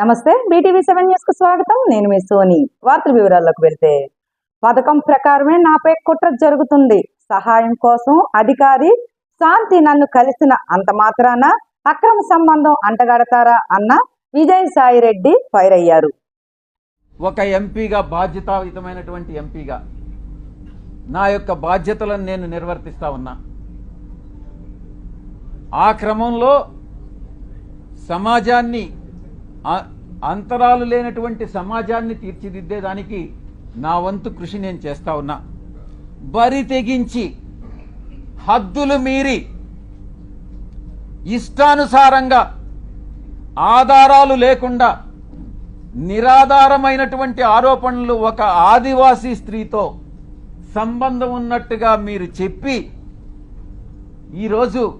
నమస్తే BTV seven న్యూస్కు స్వాగతం. నేను మీ సోని. వార్తల వివరాల్లోకి వెళ్తే పథకం ప్రకారమే నాపై కుట్ర జరుగుతుంది. సహాయం కోసం అధికారి శాంతి నన్ను కలిసిన అంత మాత్రాన అక్రమ సంబంధం అంటగడతారా అన్న విజయసాయి రెడ్డి ఫైర్ అయ్యారు. ఒక ఎంపీగా బాధ్యతాయుతమైనటువంటి ఎంపీగా నా యొక్క బాధ్యతలను నేను నిర్వర్తిస్తా ఉన్నా. ఆ క్రమంలో సమాజాన్ని అంతరాలు లేనటువంటి సమాజాన్ని తీర్చిదిద్దేదానికి నా వంతు కృషి నేను చేస్తా ఉన్నా. బరి తెగించి హద్దులు మీరి ఇష్టానుసారంగా ఆధారాలు లేకుండా నిరాధారమైనటువంటి ఆరోపణలు ఒక ఆదివాసీ స్త్రీతో సంబంధం ఉన్నట్టుగా మీరు చెప్పి ఈరోజు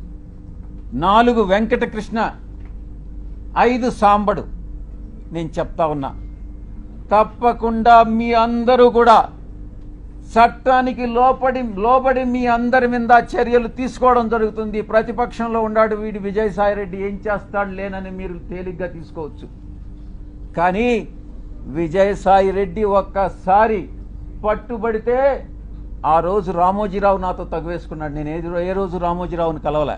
నాలుగు వెంకటకృష్ణ ఐదు సాంబడు. నేను చెప్తా ఉన్నా. తప్పకుండా మీ అందరూ కూడా చట్టానికి లోపడి లోబడి మీ అందరి మీద చర్యలు తీసుకోవడం జరుగుతుంది. ప్రతిపక్షంలో ఉన్నాడు వీడి విజయసాయి రెడ్డి ఏం చేస్తాడు లేనని మీరు తేలిగ్గా తీసుకోవచ్చు. కానీ విజయసాయి రెడ్డి ఒక్కసారి పట్టుబడితే ఆ రోజు రామోజీరావు నాతో తగువేసుకున్నాడు. నేను ఏది ఏ రోజు రామోజీరావుని కలవలే.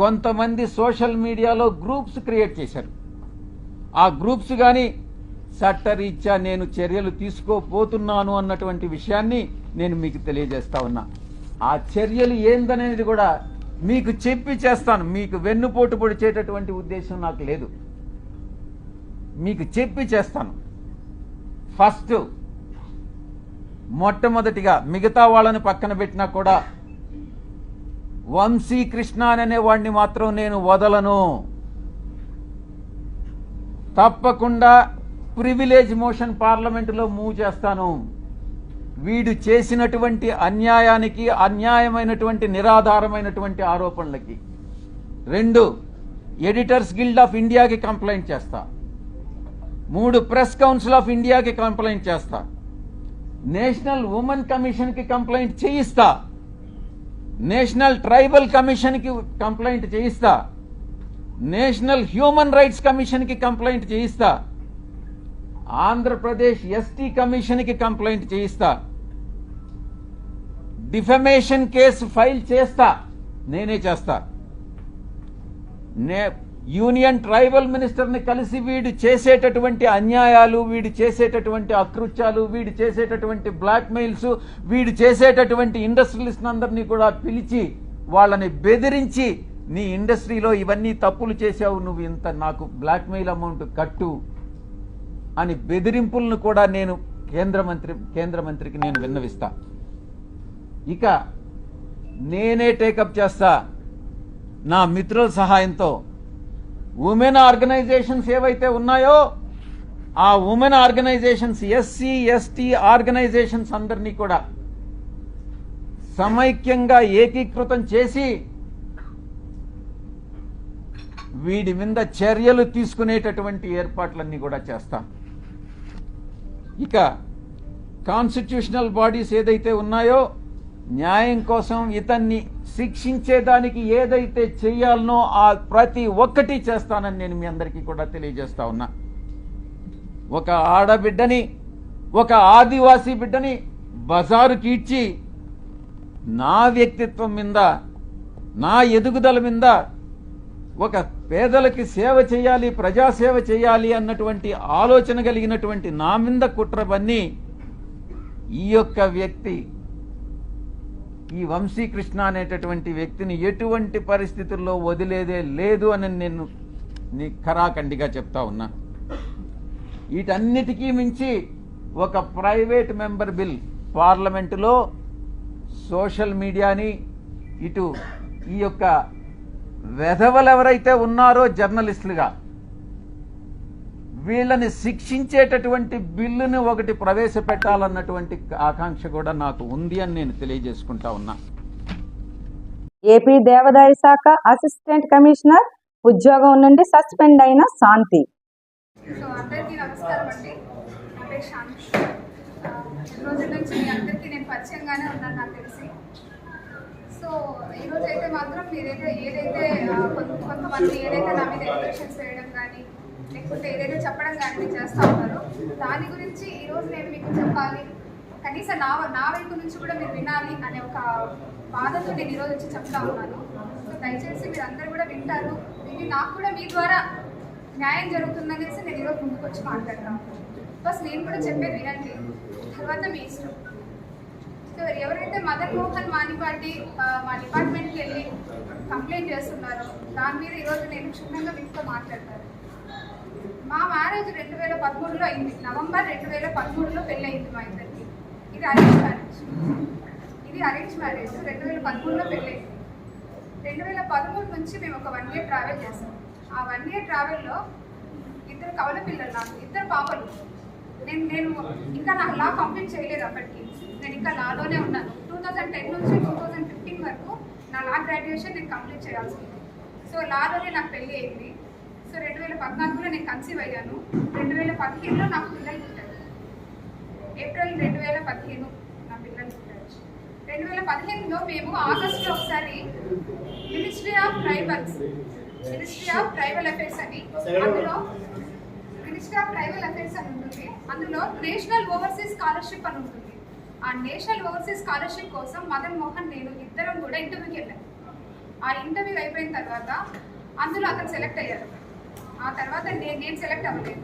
కొంతమంది సోషల్ మీడియాలో గ్రూప్స్ క్రియేట్ చేశారు. ఆ గ్రూప్స్ కానీ చట్టరీత్యా నేను చర్యలు తీసుకోపోతున్నాను అన్నటువంటి విషయాన్ని నేను మీకు తెలియజేస్తా ఉన్నా. ఆ చర్యలు ఏందనేది కూడా మీకు చెప్పి చేస్తాను. మీకు వెన్నుపోటు పొడిచేటటువంటి ఉద్దేశం నాకు లేదు. మీకు చెప్పి చేస్తాను. ఫస్ట్ మొట్టమొదటిగా మిగతా వాళ్ళని పక్కన పెట్టినా కూడా వంశీ కృష్ణ అనే వాడిని మాత్రం నేను వదలను. తప్పకుండా ప్రివిలేజ్ మోషన్ పార్లమెంటులో మూవ్ చేస్తాను. వీడు చేసినటువంటి అన్యాయానికి అన్యాయమైనటువంటి నిరాధారమైనటువంటి ఆరోపణలకి. రెండు ఎడిటర్స్ గిల్డ్ ఆఫ్ ఇండియాకి కంప్లైంట్ చేస్తా. మూడు ప్రెస్ కౌన్సిల్ ఆఫ్ ఇండియాకి కంప్లైంట్ చేస్తా. నేషనల్ ఉమెన్ కమిషన్కి కంప్లైంట్ చేయిస్తా. నేషనల్ ట్రైబల్ కమిషన్కి కంప్లైంట్ చేయిస్తా. నేషనల్ హ్యూమన్ రైట్స్ కమిషన్కి కంప్లైంట్ చేయిస్తా. ఆంధ్రప్రదేశ్ ఎస్టీ కమిషన్కి కంప్లైంట్ చేయిస్తా. డిఫమేషన్ కేసు ఫైల్ చేస్తా. నేనే చేస్తా. నే యూనియన్ ట్రైబల్ మినిస్టర్ని కలిసి వీడు చేసేటటువంటి అన్యాయాలు వీడు చేసేటటువంటి అకృత్యాలు వీడు చేసేటటువంటి బ్లాక్మెయిల్స్ వీడు చేసేటటువంటి ఇండస్ట్రియలిస్ట్ అందరినీ కూడా పిలిచి వాళ్ళని బెదిరించి నీ ఇండస్ట్రీలో ఇవన్నీ తప్పులు చేసావు నువ్వు ఇంత నాకు బ్లాక్మెయిల్ అమౌంట్ కట్టు అని బెదిరింపులను కూడా నేను కేంద్ర మంత్రి కేంద్ర మంత్రికి నేను విన్నవిస్తా. ఇక నేనే టేకప్ చేస్తా. నా మిత్రుల సహాయంతో ఉమెన్ ఆర్గనైజేషన్స్ ఏవైతే ఉన్నాయో ఆ women organisations SC ST organisations అందరినీ కూడా సమైక్యంగా ఏకీకృతం చేసి వీడి మీద చర్యలు తీసుకునేటటువంటి ఏర్పాట్లన్నీ కూడా చేస్తాం. ఇక కాన్స్టిట్యూషనల్ బాడీస్ ఏదైతే ఉన్నాయో న్యాయం కోసం ఇతన్ని శిక్షించేదానికి ఏదైతే చేయాలనో ఆ ప్రతి ఒక్కటి చేస్తానని నేను మీ అందరికీ కూడా తెలియజేస్తా ఉన్నా. ఒక ఆడబిడ్డని ఒక ఆదివాసీ బిడ్డని బజారు కీడ్చి నా వ్యక్తిత్వం మీద నా ఎదుగుదల మీద ఒక పేదలకి సేవ చేయాలి ప్రజాసేవ చేయాలి అన్నటువంటి ఆలోచన కలిగినటువంటి నా మీద కుట్రబన్ని ఈ యొక్క వ్యక్తి ఈ వంశీకృష్ణ అనేటటువంటి వ్యక్తిని ఎటువంటి పరిస్థితుల్లో వదిలేదే లేదు అని నేను నీ ఖరాఖండిగా చెప్తా ఉన్నా. వీటన్నిటికీ మించి ఒక ప్రైవేట్ మెంబర్ బిల్ పార్లమెంటులో సోషల్ మీడియాని ఇటు ఈ యొక్క వెధవలు ఎవరైతే ఉన్నారో జర్నలిస్టులుగా వీళ్ళని శిక్షించేటటువంటి బిల్లుని ఒకటి ప్రవేశపెట్టాలన్నటువంటి ఆకాంక్ష కూడా నాకు ఉంది అని నేను తెలియజేసుకుంటా ఉన్నా. ఏపీ దేవాదాయ శాఖ అసిస్టెంట్ కమిషనర్ ఉద్యోగం నుండి సస్పెండ్ అయిన శాంతి. సో అందరికీ నమస్కారం అండి. నా పేరు శాంతి. ఆ, ఈ రోజు నుంచి మీ అందరికీ నేను పరిచయంగానే ఉన్నాను నాకు తెలిసి. సో ఈ రోజు అయితే మాత్రం మీరైతే ఏదైతే కొంతమంది ఏదైతే నా మీద ఎలిగేషన్స్ వేయడం కానీ లేకపోతే ఏదైతే చెప్పడం కానీ చేస్తూ ఉన్నారు. దాని గురించి ఈ రోజు నేను మీకు చెప్పాలి. కనీసం నా నా వైపు నుంచి కూడా మీరు వినాలి అనే ఒక బాధతో నేను ఈరోజు వచ్చి చెప్తా ఉన్నాను. సో దయచేసి మీరు అందరూ కూడా వింటారు. విని నాకు కూడా మీ ద్వారా న్యాయం జరుగుతుందనేసి నేను ఈరోజు ముందుకు వచ్చి మాట్లాడతాను. ఫస్ట్ నేను కూడా చెప్పేది వినండి. తర్వాత మీ ఇష్టం. సో ఎవరైతే మదన్ మోహన్ మానిపాటి మా డిపార్ట్మెంట్కి వెళ్ళి కంప్లైంట్ చేస్తున్నారో దాని మీద ఈరోజు నేను క్షుణ్ణంగా మీతో మాట్లాడతాను. మా మ్యారేజ్ రెండు వేల పదమూడులో అయింది. నవంబర్ రెండు వేల పదమూడులో పెళ్ళి అయింది మా ఇద్దరికి. ఇది అరేంజ్ మ్యారేజ్. ఇది అరేంజ్ మ్యారేజ్. రెండు వేల పదమూడులో పెళ్ళి అయింది రెండు వేల పదమూడు నుంచి మేము ఒక వన్ ఇయర్ ట్రావెల్ చేసాం ఆ వన్ ఇయర్ ట్రావెల్లో ఇద్దరు కవల పిల్లలు నాకు ఇద్దరు పాపలు. నేను నేను ఇంకా నాకు లా కంప్లీట్ చేయలేదు అప్పటికి. నేను ఇంకా లాలోనే ఉన్నాను. టూ థౌజండ్ టెన్ నుంచి టూ థౌజండ్ ఫిఫ్టీన్ వరకు నా లా గ్రాడ్యుయేషన్ నేను కంప్లీట్ చేయాల్సి ఉంది. సో లాలోనే నాకు పెళ్ళి అయింది. సో రెండు వేల పద్నాలుగులో నేను కన్సీవ్ అయ్యాను. రెండు వేల పదిహేనులో నాకు పిల్లలు పుట్టారు. ఏప్రిల్ రెండు వేల పదిహేను నా పిల్లలు పుట్టారు. రెండు వేల పదిహేనులో మేము ఆగస్టులో ఒకసారి ministry of tribals ministry of tribal affairs అని అందులో మినిస్ట్రీ ఆఫ్ ట్రైబల్ అఫైర్స్ అని ఉంటుంది. అందులో నేషనల్ ఓవర్సీస్ స్కాలర్షిప్ అని ఉంటుంది. ఆ నేషనల్ ఓవర్సీస్ స్కాలర్షిప్ కోసం మదన్ మోహన్ నేను ఇద్దరం కూడా ఇంటర్వ్యూకి వెళ్ళాను ఆ ఇంటర్వ్యూ అయిపోయిన తర్వాత అందులో అతను సెలెక్ట్ అయ్యారు. ఆ తర్వాత నేను నేను సెలెక్ట్ అవ్వలేదు.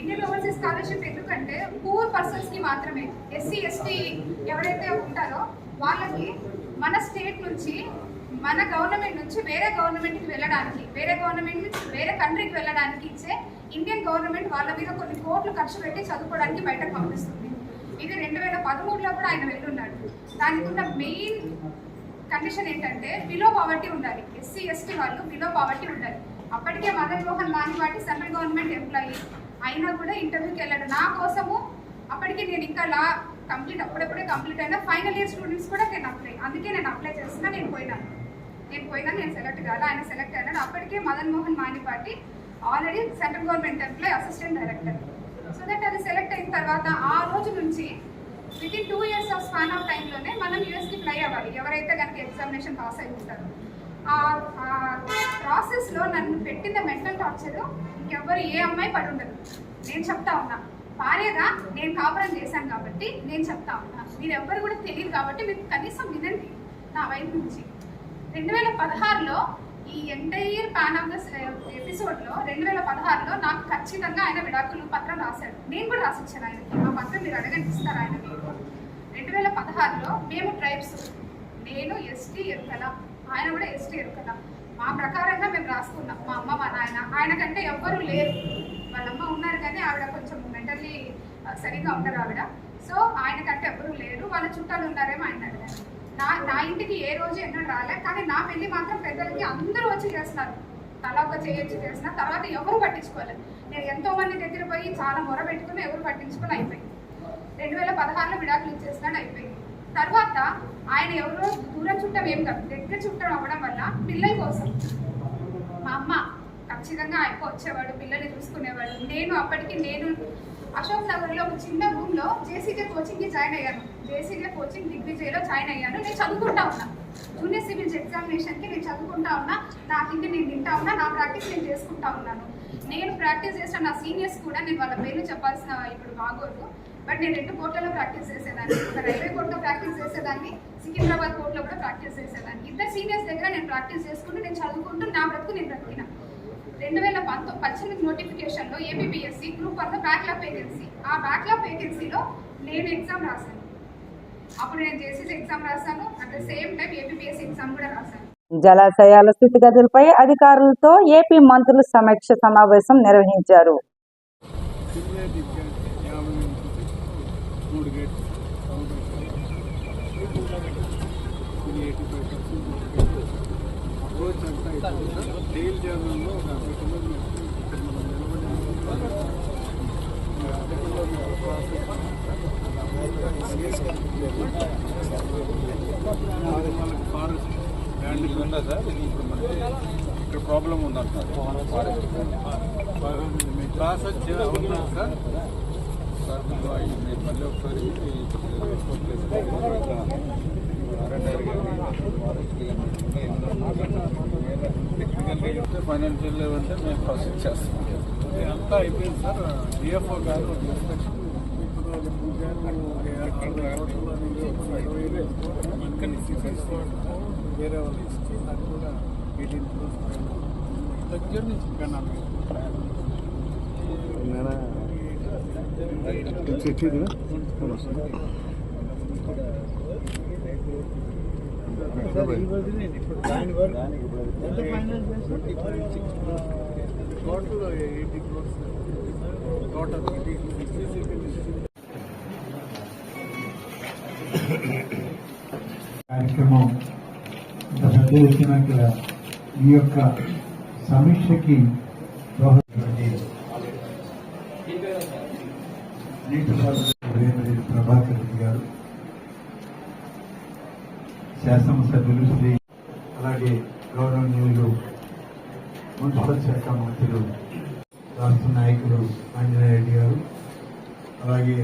ఇండియన్ ఓవర్సీస్ స్కాలర్షిప్ ఎందుకంటే పూర్ పర్సన్స్కి మాత్రమే ఎస్సీ ఎస్టీ ఎవరైతే ఉంటారో వాళ్ళకి మన స్టేట్ నుంచి మన గవర్నమెంట్ నుంచి వేరే గవర్నమెంట్కి వెళ్ళడానికి వేరే గవర్నమెంట్ నుంచి వేరే కంట్రీకి వెళ్ళడానికి ఇచ్చే ఇండియన్ గవర్నమెంట్ వాళ్ళ మీద కొన్ని కోట్లు ఖర్చు పెట్టి చదువుకోవడానికి బయటకు పంపిస్తుంది. ఇది రెండు వేల పదమూడులో కూడా ఆయన వెళ్ళున్నాడు. దానికి ఉన్న మెయిన్ కండిషన్ ఏంటంటే బిలో పావర్టీ ఉండాలి. ఎస్సీ ఎస్టీ వాళ్ళు బిలో పావర్టీ ఉండాలి. అప్పటికే మదన్ మోహన్ లానివాటి సెంట్రల్ గవర్నమెంట్ ఎంప్లాయీ అయినా కూడా ఇంటర్వ్యూకి వెళ్ళాడు. నా కోసము అప్పటికి నేను ఇంకా లా కంప్లీట్ అప్పుడప్పుడే కంప్లీట్ అయినా ఫైనల్ ఇయర్ స్టూడెంట్స్ కూడా నేను అప్లై అందుకే నేను అప్లై చేస్తున్నా నేను పోయినాను. నేను పోయినా నేను సెలెక్ట్ కాదు ఆయన సెలెక్ట్ అయినాడు. అప్పటికే Madan Mohan Manipati already central government employ assistant director so that అది సెలెక్ట్ అయిన తర్వాత ఆ రోజు నుంచి with in two years of span of టైంలోనే మనం యూఎస్కి ఫ్లై అవ్వాలి. ఎవరైతే కనుక ఎగ్జామినేషన్ పాస్ అయి ఉంటారో. ఆ ప్రాసెస్లో నన్ను పెట్టిన మెంటల్ టార్చర్ ఇంకెవ్వరు ఏ అమ్మాయి పడి ఉండదు నేను చెప్తా ఉన్నా. భార్యగా నేను కాపురం చేశాను కాబట్టి నేను చెప్తా ఉన్నా. మీరెవ్వరు కూడా తెలియదు కాబట్టి మీకు కనీసం వినండి నా వైపు నుంచి. రెండు వేల పదహారులో ఈ ఎంటైర్ పాన్ ఆఫ్ ద ఎపిసోడ్లో రెండు వేల పదహారులో నాకు ఖచ్చితంగా ఆయన విడాకులు పత్రం రాశాడు. నేను కూడా రాసిచ్చాను ఆయనకి. ఆ పత్రం మీరు అడగండి ఇస్తారు ఆయన రెండు వేల పదహారులో మేము ట్రైబ్స్. నేను ఎస్టీ ఎరుకల ఆయన కూడా ఎస్టీ ఎరుకల మా ప్రకారంగా మేము రాసుకున్నాం. మా అమ్మ మా నాయన ఆయన కంటే ఎవ్వరూ లేరు. వాళ్ళ అమ్మ ఉన్నారు కానీ ఆవిడ కొంచెం మెంటల్లీ సరిగా ఉండరు ఆవిడ. సో ఆయన కంటే ఎవ్వరూ లేరు. వాళ్ళ చుట్టాలు ఉన్నారేమో ఆయన అడిగారు. నా నా ఇంటికి ఏ రోజు ఎన్నడూ రాలే. కానీ నా పెళ్ళి మాత్రం పెద్దలకి అందరూ వచ్చి చేస్తున్నారు. తలా ఒక చేయొచ్చి చేసిన తర్వాత ఎవరు పట్టించుకోలేదు. నేను ఎంతో మంది దగ్గర పోయి చాలా మొర పెట్టుకుని ఎవరు పట్టించుకొని అయిపోయింది. రెండు వేల పదహారులో విడాకులు ఇచ్చేసినాడు అయిపోయింది. తర్వాత ఆయన ఎవరో దూరం చుట్టం ఏం కాదు దగ్గర చుట్టం అవ్వడం వల్ల పిల్లల కోసం. మా అమ్మ ఖచ్చితంగా ఆయన వచ్చేవాడు పిల్లల్ని చూసుకునేవాడు. నేను అప్పటికి నేను అశోక్ నగర్లో ఒక చిన్న రూమ్లో జేసీజే కోచింగ్కి జాయిన్ అయ్యాను. జేసీజే కోచింగ్ దిగ్విజయ్లో జాయిన్ అయ్యాను. నేను చదువుకుంటా ఉన్నా. జూనియర్ సివిల్స్ ఎగ్జామినేషన్కి నేను చదువుకుంటా ఉన్నా. నా తిండి నేను తింటా ఉన్నా. నా ప్రాక్టీస్ నేను చేసుకుంటా ఉన్నాను. నేను ప్రాక్టీస్ చేసిన నా సీనియర్స్ కూడా నేను వాళ్ళ పేర్లు చెప్పాల్సిన ఇప్పుడు బాగోదు. బట్ నేను రెండు కోర్టులలో ప్రాక్టీస్ చేసేదాన్ని. ఒక రైల్వే కోర్టులో ప్రాక్టీస్ చేసేదాన్ని సికింద్రాబాద్ కోర్టులో కూడా ప్రాక్టీస్ చేసేదాన్ని. ఇద్దరు సీనియర్స్ దగ్గర నేను ప్రాక్టీస్ చేసుకుంటూ నేను చదువుకుంటూ నా బ్రతుకు నేను బ్రతికిన. రెండు వేల పంతొమ్మిది పద్దెనిమిది నోటిఫికేషన్లో APPSC group one backlog vacancy ఆ బ్యాక్లాప్ వేకెన్సీలో నేను ఎగ్జామ్ రాశాను. అప్పుడు నేను చేసేసి ఎగ్జామ్ రాశాను. At the same time APPSC exam కూడా రాశాను. జలాశయాల స్థితిగతులపై అధికారులతో ఏపీ మంత్రులు సమీక్ష సమావేశం నిర్వహించారు మూడు గేట్లు అప్రోచ్ అంతా అయిపోయింది డీల్ చేయడంలో ఒక అరవై కిలోమీటర్లు ఇక్కడ మనం నిలబడి వాళ్ళకి ఫారెస్ట్ ల్యాండ్ ఉందా సార్ ఇది ఇప్పుడు మనకి ఇక్కడ ప్రాబ్లం ఉందంటున్నారు మీ క్లాస్ వచ్చి సార్ సార్ మీరు మీరు మళ్ళీ ఒకసారి ఫైనాన్షియల్ అంటే మేము ప్రాసెస్ చేస్తాం. అంతా అయిపోయింది సార్. డిఎఫ్ఓ గారు ఇన్స్పెక్షన్ వేరే వాళ్ళు ఇచ్చి అది కూడా ఎయిటీన్ క్రోర్స్ దగ్గర నుంచి ఇంకా నాకు టోటల్ ఎయిటీ క్రోర్స్ టోటల్ కార్యక్రమం ఇంత ఇక్కడ ఈ యొక్క సమీక్షకి ప్రభాకర్ రెడ్డి గారు శాసనసభ్యులు శ్రీ అలాగే గౌరవనీయులు మున్సిపల్ శాఖ మంత్రులు రాష్ట్ర నాయకులు ఆంజనేయ రెడ్డి గారు అలాగే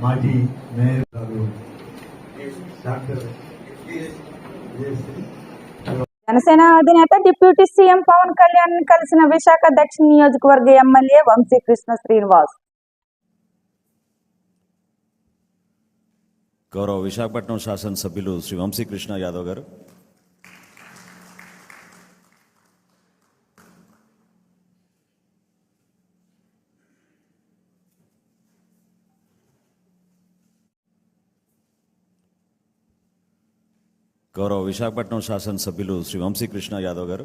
మాజీ మేయర్ గారు డాక్టర్ జనసేన అధినేత డిప్యూటీ సీఎం పవన్ కళ్యాణ్ కలిసిన విశాఖ దక్షిణ నియోజకవర్గ ఎమ్మెల్యే వంశీకృష్ణ శ్రీనివాస్. గౌరవ విశాఖపట్నం శాసనసభ్యులు శ్రీ వంశీకృష్ణ యాదవ్ గారు. గౌరవ విశాఖపట్నం శాసనసభ్యులు శ్రీ వంశీకృష్ణ యాదవ్ గారు.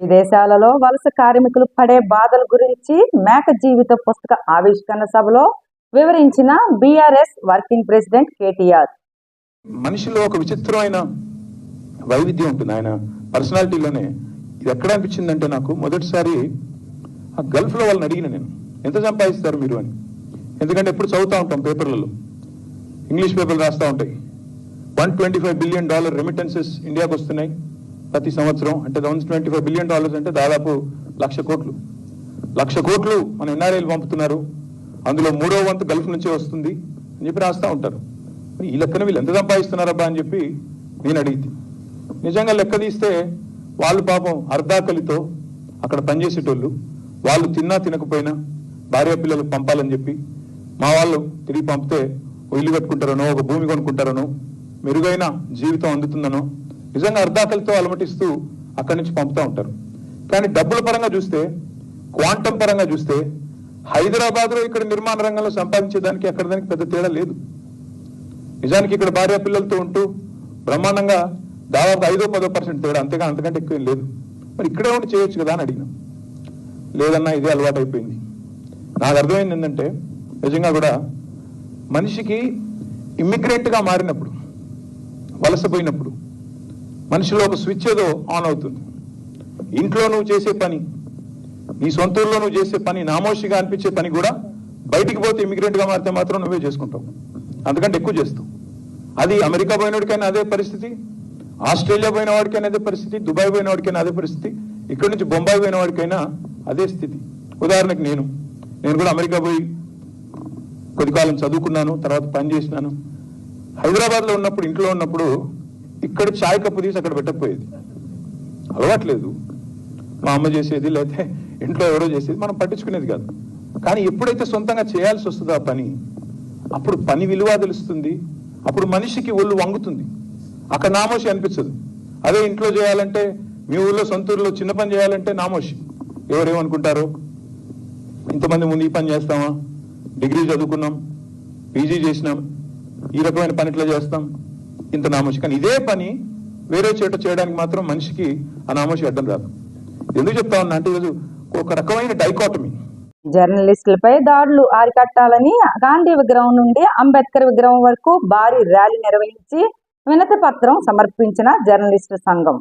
విదేశాలలో వలస కార్మికులు పడే బాధల గురించి మేక జీవిత పుస్తక ఆవిష్కరణ సభలో వివరించిన బీఆర్ఎస్ వర్కింగ్ ప్రెసిడెంట్ కేటీఆర్. మనిషిలో ఒక విచిత్రమైన వైవిధ్యం ఉంటుంది ఆయన. పర్సనాలిటీలోనే ఇది ఎక్కడ అనిపించిందంటే నాకు మొదటిసారి ఆ గల్ఫ్లో వాళ్ళని అడిగిన నేను ఎంత సంపాదిస్తారు మీరు? అని. ఎందుకంటే ఎప్పుడు చదువుతూ ఉంటాం పేపర్లలో. ఇంగ్లీష్ పేపర్లు రాస్తూ ఉంటాయి. One twenty five billion dollar remittances ఇండియాకి వస్తున్నాయి ప్రతి సంవత్సరం. అంటే one twenty five billion dollars అంటే దాదాపు లక్ష కోట్లు. లక్ష కోట్లు మన ఎన్ఆర్ఐలు పంపుతున్నారు. అందులో మూడో వంతు గల్ఫ్ నుంచే వస్తుంది అని చెప్పి రాస్తూ ఉంటారు. ఈ లెక్కన వీళ్ళు ఎంత సంపాదిస్తున్నారబ్బా అని చెప్పి నేను అడిగింది నిజంగా లెక్క తీస్తే వాళ్ళు పాపం అర్ధాకలితో అక్కడ పనిచేసేటోళ్ళు. వాళ్ళు తిన్నా తినకపోయినా భార్య పిల్లలు పంపాలని చెప్పి మా వాళ్ళు తిరిగి పంపితే ఓ ఇల్లు కట్టుకుంటారనో ఒక భూమి కొనుక్కుంటారనో మెరుగైన జీవితం అందుతుందనో నిజంగా అర్ధాకలితో అలమటిస్తూ అక్కడి నుంచి పంపుతూ ఉంటారు. కానీ డబ్బుల పరంగా చూస్తే క్వాంటం పరంగా చూస్తే హైదరాబాద్లో ఇక్కడ నిర్మాణ రంగంలో సంపాదించేదానికి అక్కడ దానికి పెద్ద తేడా లేదు. నిజానికి ఇక్కడ భార్య పిల్లలతో ఉంటూ బ్రహ్మాండంగా దాదాపు ఐదో పదో పర్సెంట్ తేడా అంతేగా అంతకంటే ఎక్కువ లేదు. మరి ఇక్కడే ఉండి చేయొచ్చు కదా అని అడిగిన. లేదన్నా ఇదే అలవాటు అయిపోయింది నాకు అర్థమైంది ఏంటంటే నిజంగా కూడా మనిషికి ఇమ్మిగ్రెంట్గా మారినప్పుడు వలసపోయినప్పుడు మనిషిలో ఒక స్విచ్ ఏదో ఆన్ అవుతుంది. ఇంట్లో నువ్వు చేసే పని నీ సొంత ఊర్లో నువ్వు చేసే పని నామోషిగా అనిపించే పని కూడా బయటికి పోతే ఇమిగ్రెంట్గా మారితే మాత్రం నువ్వే చేసుకుంటావు. అంతకంటే ఎక్కువ చేస్తావు. అది అమెరికా పోయినోడికైనా అదే పరిస్థితి ఆస్ట్రేలియా పోయిన వాడికైనా అదే పరిస్థితి దుబాయ్ పోయిన వాడికైనా అదే పరిస్థితి ఇక్కడి నుంచి బొంబాయి పోయిన వాడికైనా అదే స్థితి. ఉదాహరణకు నేను. నేను కూడా అమెరికా పోయి కొద్ది కాలం చదువుకున్నాను తర్వాత పని చేసినాను. హైదరాబాద్లో ఉన్నప్పుడు ఇంట్లో ఉన్నప్పుడు ఇక్కడ చాయ్ కప్పు తీసి అక్కడ పెట్టకపోయేది. అలవాట్లేదు. మా అమ్మ చేసేది లేకపోతే ఇంట్లో ఎవరో చేసేది మనం పట్టించుకునేది కాదు. కానీ ఎప్పుడైతే సొంతంగా చేయాల్సి వస్తుందో ఆ పని అప్పుడు పని విలువ తెలుస్తుంది. అప్పుడు మనిషికి ఒళ్ళు వంగుతుంది. అక్కడ నామోషి అనిపిస్తుంది. అదే ఇంట్లో చేయాలంటే మీ ఊళ్ళో సొంత చిన్న పని చేయాలంటే నామోషి. ఎవరేమనుకుంటారు? ఇంతమంది ముందు ఈ పని చేస్తామా? డిగ్రీ చదువుకున్నాం పీజీ చేసినాం ఈ రకమైన పని ఇట్లా చేస్తాం ఇంత నామోషి. కానీ ఇదే పని వేరే చోట చేయడానికి మాత్రం మనిషికి ఆ నామోషి అడ్డం రాదు. ఎందుకు చెప్తా ఉన్నా అంటే ఈరోజు ఒక రకమైన డైకాటమీ. జర్నలిస్టులపై దాడులు అరికట్టాలని గాంధీ విగ్రహం నుండి అంబేద్కర్ విగ్రహం వరకు భారీ ర్యాలీ నిర్వహించి వినతి పత్రం సమర్పించిన జర్నలిస్టు సంఘం.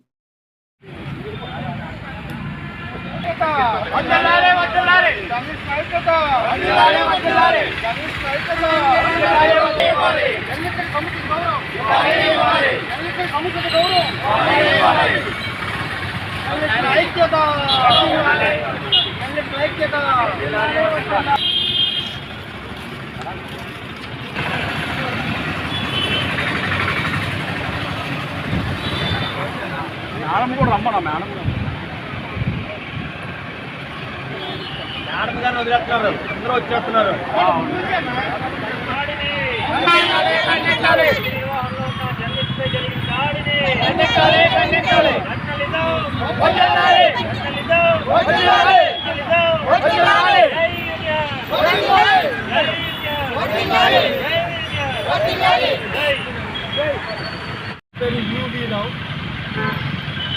మేడం కూడా రమ్మన్నా మేడం. మేడం గారిని వదిలేస్తున్నారు. అందరూ వచ్చేస్తున్నారు. Rao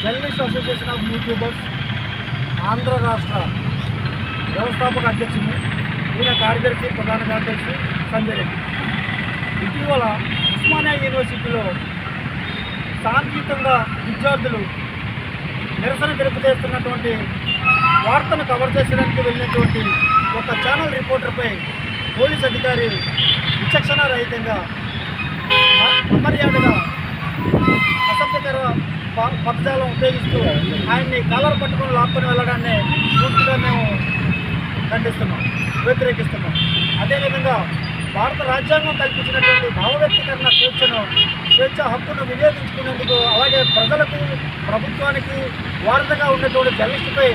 journalist association of YouTubers Andhra రాష్ట్ర వ్యవస్థాపక అధ్యక్షుడు ఈయన కార్యదర్శి ప్రధాన కార్యదర్శి సంజయ్ రెడ్డి. ఇటీవల ఉస్మానియా యూనివర్సిటీలో శాంతియుతంగా విద్యార్థులు నిరసన తెలుపుతేస్తున్నటువంటి వార్తను కవర్ చేసడానికి వెళ్ళినటువంటి ఒక ఛానల్ రిపోర్టర్పై పోలీస్ అధికారి విచక్షణ రహితంగా అమర్యాదగా అసభ్యకర పదజాలం ఉపయోగిస్తూ ఆయన్ని కలర్ పట్టుకొని లాక్కొని వెళ్ళడాన్ని పూర్తిగా మేము ఖండిస్తున్నాం వ్యతిరేకిస్తున్నాం. అదేవిధంగా భారత రాజ్యాంగం కల్పించినటువంటి భావవ్యక్తీకరణ స్వేచ్ఛను స్వేచ్ఛ హక్కును వినియోగించుకునేందుకు అలాగే ప్రజలకు ప్రభుత్వానికి వారధిగా ఉన్నటువంటి జర్నలిస్టుపై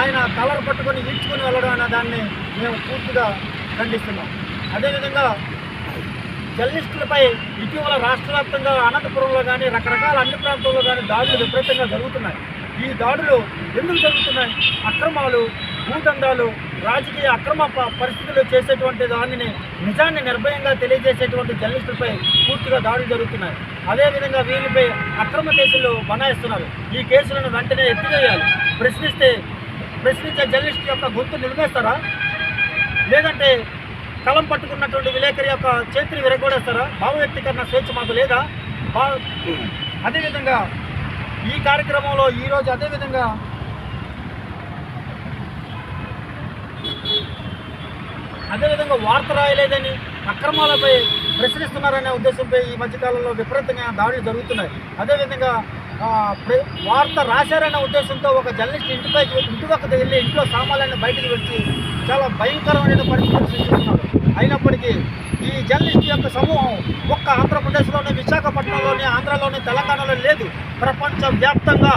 ఆయన కలర్ పట్టుకొని ఈడ్చుకొని వెళ్ళడం అనే దాన్ని మేము పూర్తిగా ఖండిస్తున్నాం. అదేవిధంగా జర్నలిస్టులపై ఇటీవల రాష్ట్ర వ్యాప్తంగా అనంతపురంలో కానీ రకరకాల అన్ని ప్రాంతాల్లో కానీ దాడులు విపరీతంగా జరుగుతున్నాయి. ఈ దాడులు ఎందుకు జరుగుతున్నాయి? అక్రమాలు భూదందాలు రాజకీయ అక్రమ పరిస్థితులు చేసేటువంటి దానిని నిజాన్ని నిర్భయంగా తెలియజేసేటువంటి జర్నలిస్టులపై పూర్తిగా దాడులు జరుగుతున్నాయి. అదేవిధంగా వీళ్ళపై అక్రమ కేసులు బనాయిస్తున్నారు. ఈ కేసులను వెంటనే ఎత్తివేయాలి. ప్రశ్నిస్తే ప్రశ్నించే జర్నలిస్ట్ యొక్క గొంతు నిలిపేస్తారా? లేదంటే కలం పట్టుకున్నటువంటి విలేకరి యొక్క చేతిని విరగొడేస్తారా? భావ వ్యక్తీకరణ స్వేచ్ఛ మాకు లేదా? అదేవిధంగా ఈ కార్యక్రమంలో ఈరోజు అదేవిధంగా అదేవిధంగా వార్త రాయలేదని అక్రమాలపై ప్రశ్నిస్తున్నారనే ఉద్దేశంపై ఈ మధ్యకాలంలో విపరీతంగా దాడులు జరుగుతున్నాయి. అదేవిధంగా వార్త రాశారనే ఉద్దేశంతో ఒక జర్నలిస్ట్ ఇంటిపై ఇంటి వద్దకు వెళ్ళి ఇంట్లో సామాన్లను బయటకు వచ్చి చాలా భయంకరమైన పరిస్థితులు సృష్టిస్తున్నారు. అయినప్పటికీ ఈ జర్నలిస్ట్ యొక్క సమూహం ఒక్క ఆంధ్రప్రదేశ్లోని విశాఖపట్నంలోని ఆంధ్రాలోని తెలంగాణలో లేదు. ప్రపంచవ్యాప్తంగా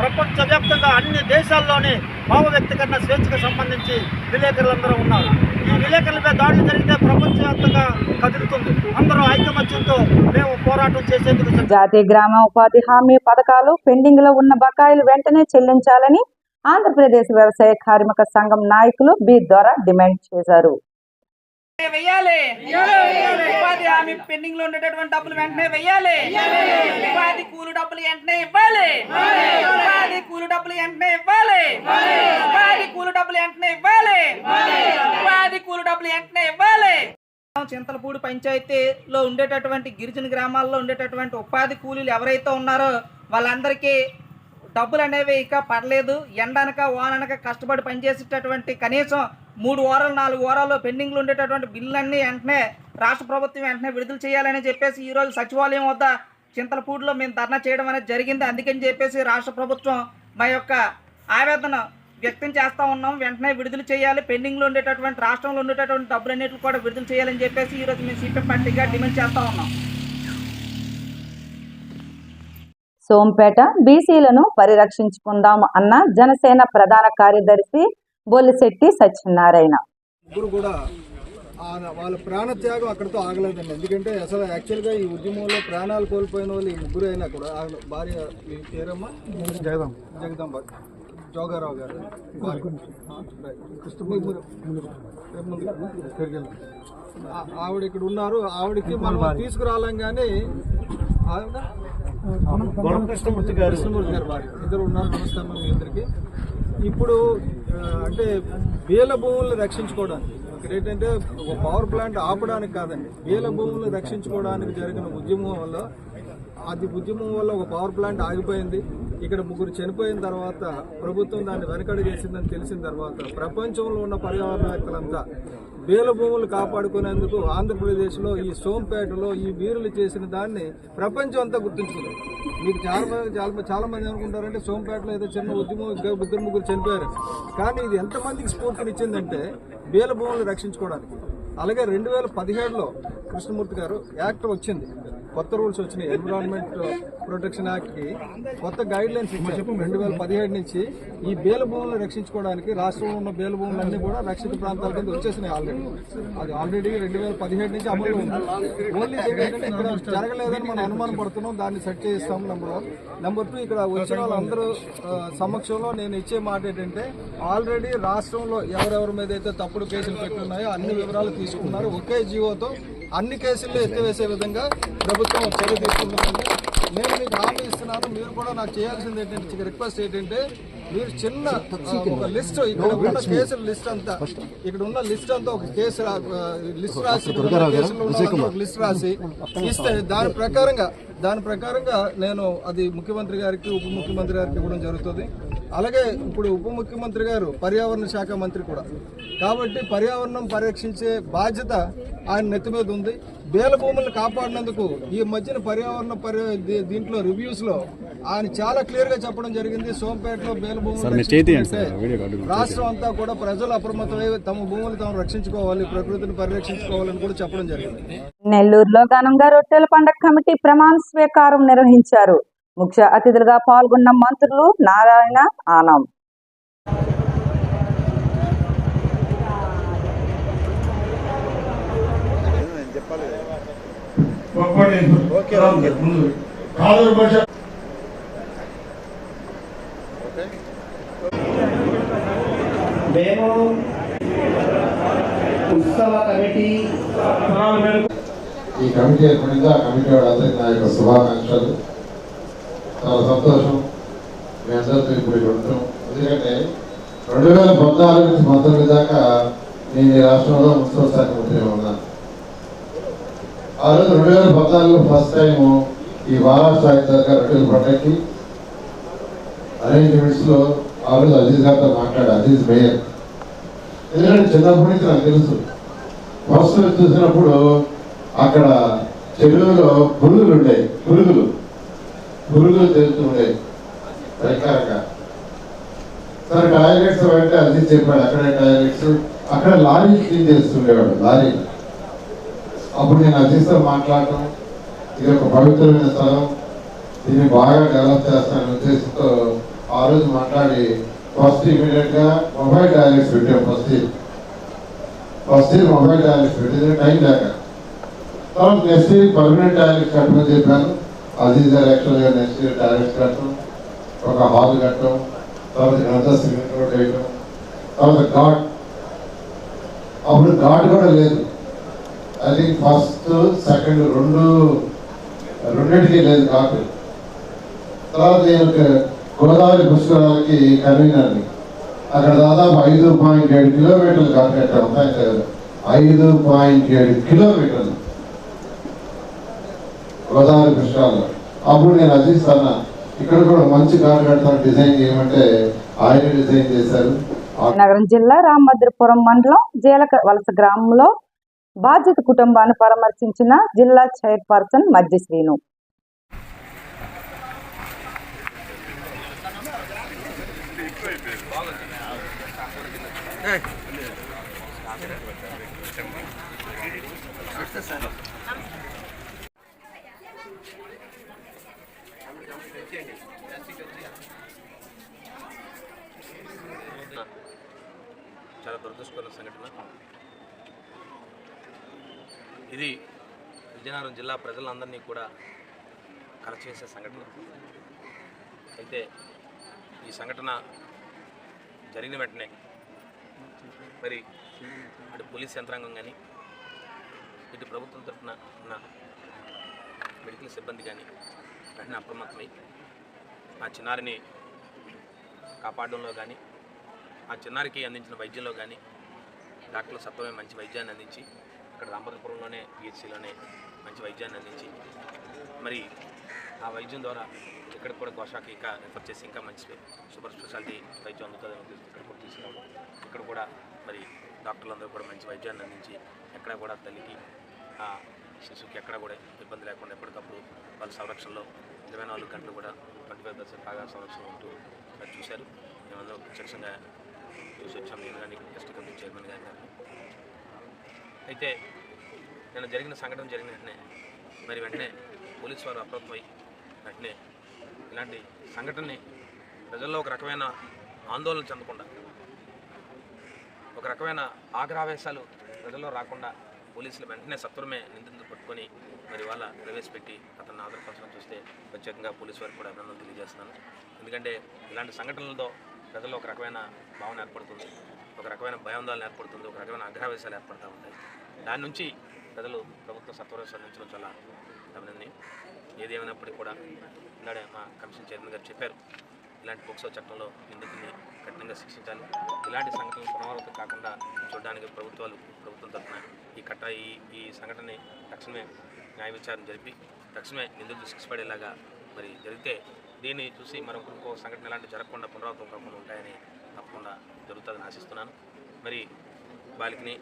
ప్రపంచవ్యాప్తంగా అన్ని దేశాల్లోనే భావ వ్యక్తీకరణ స్వేచ్ఛకు సంబంధించి విలేకరులందరూ ఉన్నారు. ఈ విలేకరులపై దాడులు జరిగితే ప్రపంచవ్యాప్తంగా కదులుతుంది. అందరూ ఐకమత్యంతో మేము పోరాటం చేసేందుకు జాతీయ గ్రామ ఉపాధి హామీ పథకాలు పెండింగ్లో ఉన్న బకాయిలు వెంటనే చెల్లించాలని ఆంధ్రప్రదేశ్ వ్యవసాయ కార్మిక సంఘం నాయకులు బి ద్వారా డిమాండ్ చేశారు. వెయ్యాలి. ఉపాధి హామీ పెండింగ్లో ఉండేటటువంటి డబ్బులు వెంటనే వెయ్యాలి. ఉపాధి కూలి డబ్బులు వెంటనే ఇవ్వాలి. ఉపాధి కూలి డబ్బులు వెంటనే ఇవ్వాలి. ఉపాధి కూలి డబ్బులు వెంటనే ఇవ్వాలి. ఉపాధి కూలి డబ్బులు వెంటనే ఇవ్వాలి. చింతలపూడి పంచాయతీలో ఉండేటటువంటి గిరిజన గ్రామాల్లో ఉండేటటువంటి ఉపాధి కూలీలు ఎవరైతే ఉన్నారో వాళ్ళందరికీ డబ్బులు అనేవి ఇక పడలేదు. ఎండనక వాననక కష్టపడి పనిచేసేటటువంటి కనీసం మూడు వారాలు నాలుగు వారాల్లో పెండింగ్లు ఉండేటటువంటి బిల్లులన్నీ వెంటనే రాష్ట్ర ప్రభుత్వం వెంటనే విడుదల చేయాలని చెప్పేసి ఈరోజు సచివాలయం వద్ద చింతలపూడిలో మేము ధర్నా చేయడం అనేది జరిగింది. అందుకని చెప్పేసి రాష్ట్ర ప్రభుత్వం మా యొక్క ఆవేదన వ్యక్తం చేస్తూ ఉన్నాం. వెంటనే విడుదల చేయాలి. పెండింగ్లో ఉండేటటువంటి రాష్ట్రంలో ఉండేటటువంటి డబ్బులన్నింటిని కూడా విడుదల చేయాలని చెప్పేసి ఈరోజు మేము సిపిఎం పార్టీగా డిమాండ్ చేస్తూ ఉన్నాం. సోంపేట బీసీలను పరిరక్షించుకుందాం అన్న జనసేన ప్రధాన కార్యదర్శి బొల్లిశెట్టి సత్యనారాయణ. ముగ్గురు కూడా ఆ- వాళ్ళ ప్రాణత్యాగం అక్కడితో ఆగలేదండి. ఎందుకంటే అసలు యాక్చువల్గా ఈ ఉద్యమంలో ప్రాణాలు కోల్పోయిన వాళ్ళు ఈ ముగ్గురు అయినా కూడా. ఆ భార్య మీ పేరమ్మ? జగదాంబ. జగదాంబ. జోగారావు గారు. ఆవిడ ఇక్కడ ఉన్నారు. ఆవిడకి మనం తీసుకురాలేం కానీ ఆవిడ? కృష్ణమూర్తి గారు. కృష్ణమూర్తి గారు భార్య. ఇద్దరు ఉన్నారు. నమస్తే ఇద్దరికి ఇప్పుడు అంటే బీల భూములను రక్షించుకోవడానికి. ఇక్కడ ఏంటంటే ఒక పవర్ ప్లాంట్ ఆపడానికి కాదండి. బీల భూములను రక్షించుకోవడానికి జరిగిన ఉద్యమం వల్ల అది ఉద్యమం వల్ల ఒక పవర్ ప్లాంట్ ఆగిపోయింది. ఇక్కడ ముగ్గురు చనిపోయిన తర్వాత ప్రభుత్వం దాన్ని వెనకడి చేసిందని తెలిసిన తర్వాత ప్రపంచంలో ఉన్న పర్యావరణవేత్తలంతా బేల భూములు కాపాడుకునేందుకు ఆంధ్రప్రదేశ్లో ఈ సోంపేటలో ఈ వీరులు చేసిన దాన్ని ప్రపంచం అంతా గుర్తుంచుకుంది. మీకు చాలా చాలా చాలా మంది అనుకుంటారంటే సోంపేటలో ఏదో చిన్న ఉద్యమం ఇద్దరు ముగ్గురు చనిపోయారు. కానీ ఇది ఎంతమందికి స్ఫూర్తినిచ్చిందంటే బేల భూములు రక్షించుకోవడానికి. అలాగే రెండు వేల పదిహేడులో కృష్ణమూర్తి గారు యాక్ట్ వచ్చింది. కొత్త రూల్స్ వచ్చినాయి. ఎన్విరాన్మెంట్ ప్రొటెక్షన్ యాక్ట్కి కొత్త గైడ్ లైన్స్ ఇచ్చారు రెండు వేల పదిహేడు నుంచి ఈ బేల భూములను రక్షించుకోవడానికి రాష్ట్రంలో ఉన్న బేల భూములన్నీ కూడా రక్షిత ప్రాంతాల కింద వచ్చేసినాయి ఆల్రెడీ అది ఆల్రెడీ రెండు వేల పదిహేడు నుంచి అమలు ఉంది. ఓన్లీ ఇక్కడ జరగలేదని మనం అనుమానం పడుతున్నాం. దాన్ని సెట్ చేస్తాం నెంబర్ వన్ నెంబర్ టూ ఇక్కడ వచ్చిన వాళ్ళందరూ సమక్షంలో నేను ఇచ్చే మాట ఏంటంటే ఆల్రెడీ రాష్ట్రంలో ఎవరెవరి మీద అయితే తప్పుడు కేసులు పెట్టున్నాయో అన్ని వివరాలు తీసుకున్నారు. ఒకే జీవోతో అన్ని కేసుల్లో ఎత్తివేసే విధంగా ప్రభుత్వం చర్య తీసుకుంటుందండి. నేను మీకు హామీ ఇస్తున్నాను. మీరు కూడా నాకు చేయాల్సింది ఏంటంటే రిక్వెస్ట్ ఏంటంటే మీరు చిన్న ఒక లిస్ట్ ఇక్కడ ఉన్న కేసుల లిస్ట్ అంతా ఇక్కడ ఉన్న లిస్ట్ అంతా ఒక కేసు లిస్ట్ రాసి లిస్ట్ రాసి ఇస్తే దాని ప్రకారంగా దాని ప్రకారంగా నేను అది ముఖ్యమంత్రి గారికి ఉప ముఖ్యమంత్రి గారికి ఇవ్వడం జరుగుతుంది. అలాగే ఇప్పుడు ఉప ముఖ్యమంత్రి గారు పర్యావరణ శాఖ మంత్రి కూడా. కాబట్టి పర్యావరణం పరిరక్షించే బాధ్యత ఆయన నెత్తి మీద ఉంది. బేల భూములను కాపాడినందుకు ఈ మధ్యన పర్యావరణ దీంట్లో రివ్యూస్లో ఆయన చాలా క్లియర్గా చెప్పడం జరిగింది. సోంపేటలో బేల భూములు రాష్ట్రం అంతా కూడా ప్రజలు అప్రమత్తమై తమ భూములు తాము రక్షించుకోవాలి ప్రకృతిని పరిరక్షించుకోవాలని కూడా చెప్పడం జరిగింది. నెల్లూరులో ఘనంగా రొట్టెల పండగ కమిటీ ప్రమాణ స్వీకారం నిర్వహించారు. ముఖ్య అతిథులుగా పాల్గొన్న మంత్రులు నారాయణ ఆనం. మేము ఉత్సవ కమిటీ ఈ కమిటీ ఏర్పడింది ఆ కమిటీ వాళ్ళందరికీ నా యొక్క శుభాకాంక్షలు చాలా సంతోషం. మీ అందరితో ఇప్పుడు ఇక్కడ ఉండటం ఎందుకంటే రెండు వేల పద్నాలుగు నుంచి పంతొమ్మిది దాకా నేను ఈ రాష్ట్రంలో మున్సిపల్ శాఖ మంత్రిగా ఉన్నాను. ఆ రోజు రెండు వేల పద్నాలుగులో ఫస్ట్ టైం ఈ మహారాష్ట్ర ఆయన దగ్గర రెండు పండగకి అరేంజ్మెంట్స్లో ఆ రోజు అజీజ్ గారితో మాట్లాడా అజీజ్ మేయర్. ఎందుకంటే చిన్నప్పటి నుంచి నాకు తెలుసు. ఫస్ట్ చూసినప్పుడు అక్కడ చెరువులో పురుగులు ఉండేవి పురుగులు పురుగులు తెలుస్తుండేవి రకరక సరే టాయిలెట్స్ అంటే అది చెప్పాడు. అక్కడ టాయిలెట్స్ అక్కడ లారీ క్లీన్ చేస్తుండేవాడు లారీ. అప్పుడు నేను అజీస్తో మాట్లాడటం. ఇది ఒక పవిత్రమైన స్థలం. దీన్ని బాగా డెవలప్ చేస్తాననే ఉద్దేశంతో ఆ రోజు మాట్లాడి ఫస్ట్ ఇమీడియట్గా మొబైల్ టాయిలెట్స్ పెట్టాం first year first year mobile toilets పెట్టింది టైం లేక. తర్వాత నెక్స్ట్ ఇయర్ పర్మనెంట్ టాయిలెట్స్ కట్టమని చెప్పాను. అజీజ్ గారు యాక్చువల్గా నెక్స్ట్ ఇయర్ టాయిలెట్స్ కట్టడం ఒక హాల్ కట్టడం తర్వాత ఇదంతా సిమెంట్ రోడ్ వేయడం తర్వాత ఘాట్ అప్పుడు ఘాట్ కూడా లేదు. ఐ థింక్ ఫస్ట్ సెకండ్ రెండు రెండింటికి లేదు ఘాట్ తర్వాత నేను గోదావరి పుష్కరాలకి కన్వీనర్ని. అక్కడ దాదాపు ఐదు పాయింట్ ఏడు కిలోమీటర్లు ఘాట్ కట్టాం ఐదు పాయింట్ ఏడు కిలోమీటర్లు. గోదావరి పుష్కరాలు అప్పుడు నేను అజీజ్ అన్న ఇక్కడ కూడా మంచి ఘాట్ కడతాను డిజైన్ చేయమంటే ఆయన డిజైన్ చేశారు. నగరం జిల్లా రామభద్రపురం మండలం జీలక వలస గ్రామంలో బాధిత కుటుంబాన్ని పరామర్శించిన జిల్లా చైర్పర్సన్ మధ్య శ్రీను. చాలా దురదృష్టకర సంఘటన. ఇది విజయనగరం జిల్లా ప్రజలందరినీ కూడా కలచేసే సంఘటన. అయితే ఈ సంఘటన జరిగిన వెంటనే మరి అటు పోలీస్ యంత్రాంగం కానీ ఇటు ప్రభుత్వం తరఫున ఉన్న మెడికల్ సిబ్బంది కానీ వెంటనే అప్రమత్తమై ఆ చిన్నారిని కాపాడడంలో కానీ ఆ చిన్నారికి అందించిన వైద్యంలో కానీ డాక్టర్లు సత్వమే మంచి వైద్యాన్ని అందించి ఇక్కడ రాంపదపురంలోనే పిహెచ్సిలోనే మంచి వైద్యాన్ని అందించి మరి ఆ వైద్యం ద్వారా ఇక్కడ కూడా గోషాకి ఇంకా రిఫర్ చేసి ఇంకా మంచి సూపర్ స్పెషాలిటీ వైద్యం అందుతుందని ఇక్కడ కూడా తీసుకురావడం ఇక్కడ కూడా మరి డాక్టర్లందరూ కూడా మంచి వైద్యాన్ని అందించి ఎక్కడ కూడా తల్లికి శిశువుకి ఎక్కడ కూడా ఇబ్బంది లేకుండా ఎప్పటికప్పుడు వాళ్ళ సంరక్షణలో ఇరవై నాలుగు గంటలు కూడా ట్వంటీ ఫైవ్ పర్సెంట్ బాగా సంరక్షణ ఉంటూ మరి చూశారు. మేమందరం ప్రత్యక్షంగా చూసి వచ్చాం. నేను కానీ డిస్ట్రిక్ట్ కమిటీ చైర్మన్ గారి కానీ. అయితే నేను జరిగిన సంఘటన జరిగిన వెంటనే మరి వెంటనే పోలీసు వారు అప్రమత్తమై వెంటనే ఇలాంటి సంఘటనని ప్రజల్లో ఒక రకమైన ఆందోళన చెందకుండా ఒక రకమైన ఆగ్రహావేశాలు ప్రజల్లో రాకుండా పోలీసులు వెంటనే సత్వరమే నిందితులు తీసుకొని మరి వాళ్ళ ప్రవేశపెట్టి అతన్ని ఆదరపరచడం చూస్తే ప్రత్యేకంగా పోలీసు వారికి కూడా అభినందనలు తెలియజేస్తున్నాను. ఎందుకంటే ఇలాంటి సంఘటనలతో ప్రజల్లో ఒక రకమైన భావన ఏర్పడుతుంది ఒక రకమైన భయాందోళన ఏర్పడుతుంది ఒక రకమైన అగ్రహావేశాలు ఏర్పడుతూ ఉంటాయి. దాని నుంచి ప్రజలు ప్రభుత్వం సత్వరం స్పందించడం చాలా అభినందనీయం. ఏదేమైనప్పటికీ కూడా ఇలాడే మా కమిషన్ చైర్మన్ గారు చెప్పారు ఇలాంటి పోక్సో చట్టంలో నిందితుల్ని కఠినంగా శిక్షించాలి? ఇలాంటి సంఘటనలు పునరావృతం కాకుండా చూడడానికి ప్రభుత్వాలు ప్రభుత్వం తరఫున ఈ కట్ట ఈ ఈ సంఘటనని తక్షణమే న్యాయ విచారణ జరిపి తక్షణమే నిందితులు శిక్ష పడేలాగా మరి జరిగితే దీన్ని చూసి మనం ఇంకో సంఘటన ఇలాంటి జరగకుండా పునరావృతం కాకుండా ఉంటాయని తప్పకుండా జరుగుతుందని ఆశిస్తున్నాను. మరి బాలికని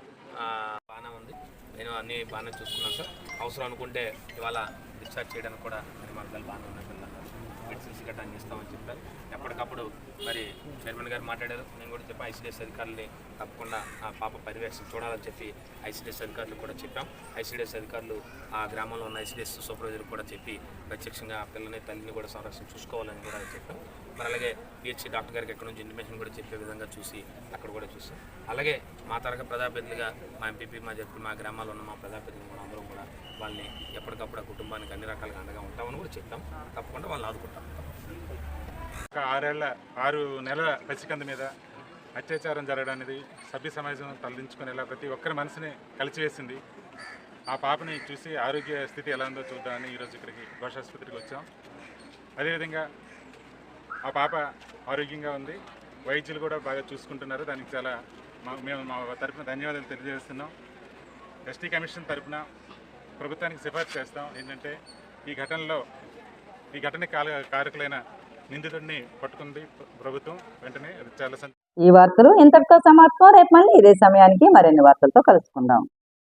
బాగానే ఉంది. నేను అన్నీ బాగానే చూసుకున్నాను సార్. అవసరం అనుకుంటే ఇవాళ డిశ్చార్జ్ చేయడానికి కూడా నిర్మాణాలు బాగానే ఉన్నాయి. పిల్లలు గట్రా ఇస్తామని చెప్పారు. ఎప్పటికప్పుడు మరి చైర్మన్ గారు మాట్లాడారు. నేను కూడా చెప్పాను ఐసీడీఎస్ అధికారులని తప్పకుండా ఆ పాప పరివేశం చూడాలని చెప్పి ఐసీడీఎస్ అధికారులు కూడా చెప్పాం. ఐసీడీఎస్ అధికారులు ఆ గ్రామంలో ఉన్న ఐసీడీఎస్ సూపర్వైజర్ కూడా చెప్పి ప్రత్యక్షంగా ఆ పిల్లని తల్లిని కూడా సంరక్షణ చూసుకోవాలని కూడా చెప్పాం. మరి అలాగే పిహెచ్సి డాక్టర్ గారికి ఎక్కడి నుంచి ఇన్ఫర్మేషన్ కూడా చెప్పే విధంగా చూసి అక్కడ కూడా చూసాం. అలాగే మా తరగతి ప్రజాప్రతినిధిగా మా ఎంపీపీ మా జడ్పీ మా గ్రామాల్లో ఉన్న మా ప్రజాప్రతినిధులు కూడా అందరం కూడా వాళ్ళని ఎప్పటికప్పుడు ఆ కుటుంబానికి అన్ని రకాలుగా అండగా ఉంటామని కూడా చెప్పాం. తప్పకుండా వాళ్ళని ఆదుకుంటాం. ఒక ఆరేళ్ళ ఆరు నెలల పసికంద మీద అత్యాచారం జరగడం అనేది సభ్య సమాజం తరలించుకునేలా ప్రతి ఒక్కరి మనసుని కలిచివేసింది ఆ పాపని చూసి ఆరోగ్య స్థితి ఎలా ఉందో చూద్దామని ఈరోజు ఇక్కడికి ఘోషాసుపత్రికి వచ్చాం. అదేవిధంగా ఆ పాప ఆరోగ్యంగా ఉంది. వైద్యులు కూడా బాగా చూసుకుంటున్నారు. దానికి చాలా మా మేము మా తరపున ధన్యవాదాలు తెలియజేస్తున్నాం. ఎస్టీ కమిషన్ తరపున ప్రభుత్వానికి సిఫార్సు చేస్తాం. ఏంటంటే ఈ ఘటనలో ఈ ఘటన కాల కారకులైన నిందితుడిని పట్టుకుంది ప్రభుత్వం. వెంటనే చాలా ఈ వార్తలు ఇంతటితో సమాప్తం. రేపు మళ్ళీ ఇదే సమయానికి మరిన్ని వార్తలతో కలుసుకుందాం.